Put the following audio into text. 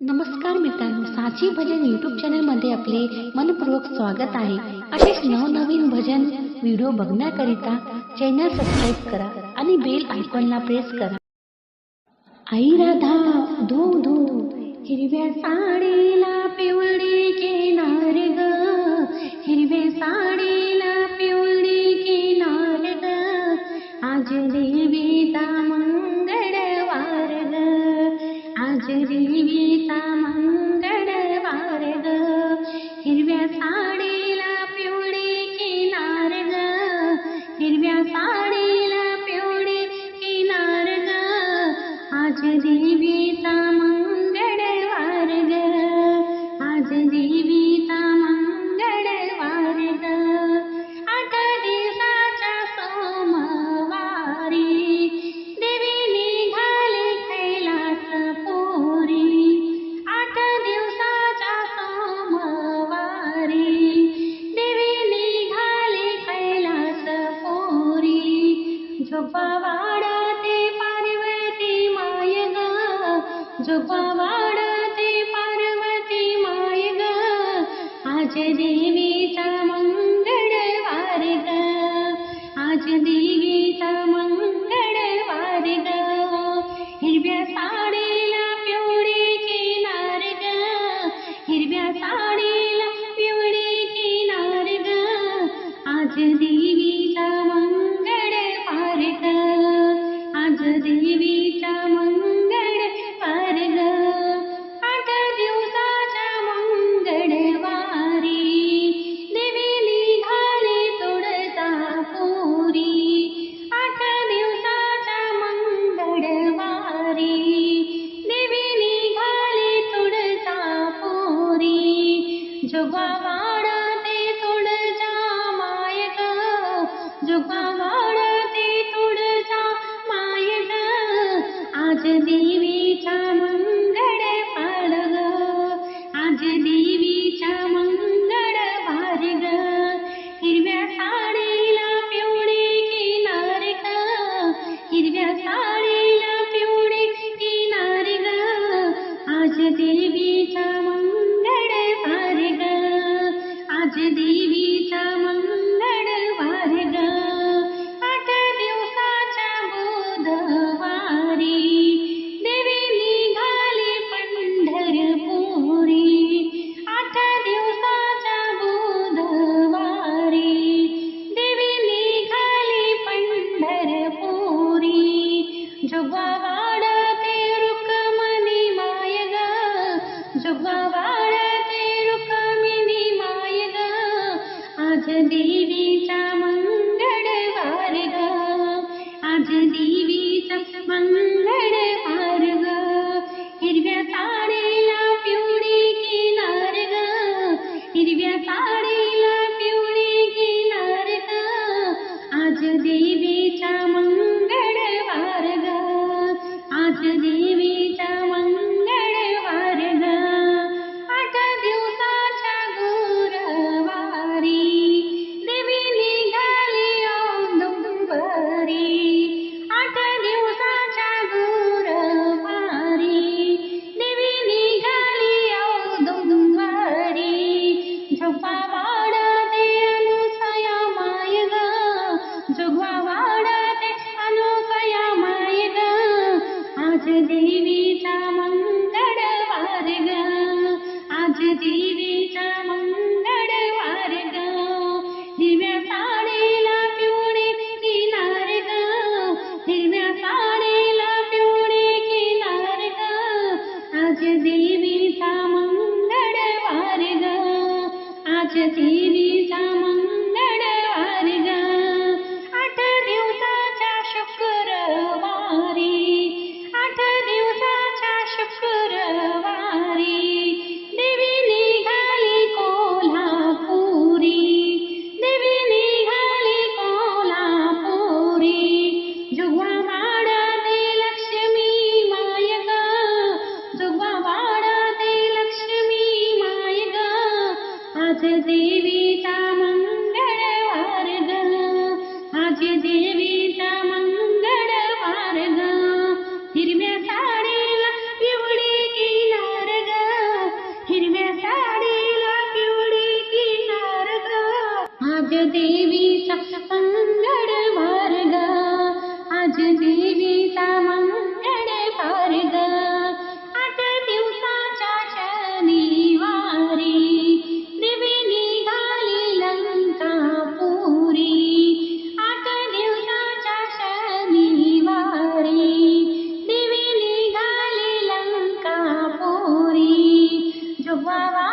नमस्कार मित्रांनो साची भजन यूट्यूब चॅनलमध्ये आपले मनपूर्वक स्वागत आहे. असेच नवनवीन भजन व्हिडिओ बघण्याकरिता चॅनल सबस्क्राईब करा आणि बेल आयकॉनला प्रेस करा. आई राधा धो धो हिरव्या साडीला पिवळी घेणार ग. हिरव्या साडीला पिवळी घेणार ग. आज देवी मंगळवार ग. आज देवी वाढते पार्वती माय ग आज देवीचा मंगळ वारग. आज देवीचा मंगळ वारग. हिरव्या साडीला पिवळे किनार ग हिरव्या साडीला पिवळे किनार ग आज देवी आज देवीच्या मंगळ पार ग आज देवीच्या मंगळ भार ग हिरव्या साडीला पिवळी किनार हिरव्या साडी आज देवीचा मंगळवार ग. आज देवीचा मंगळ आज देवीचा मंगळ वर्ग आज देवीचा मंगळ मार्ग. आठ दिवसाच्या शनिवारी देवी निघाली लंकापुरी आठ दिवसाच्या शनिवारी देवी निघाली लंकापुरी जो बाबा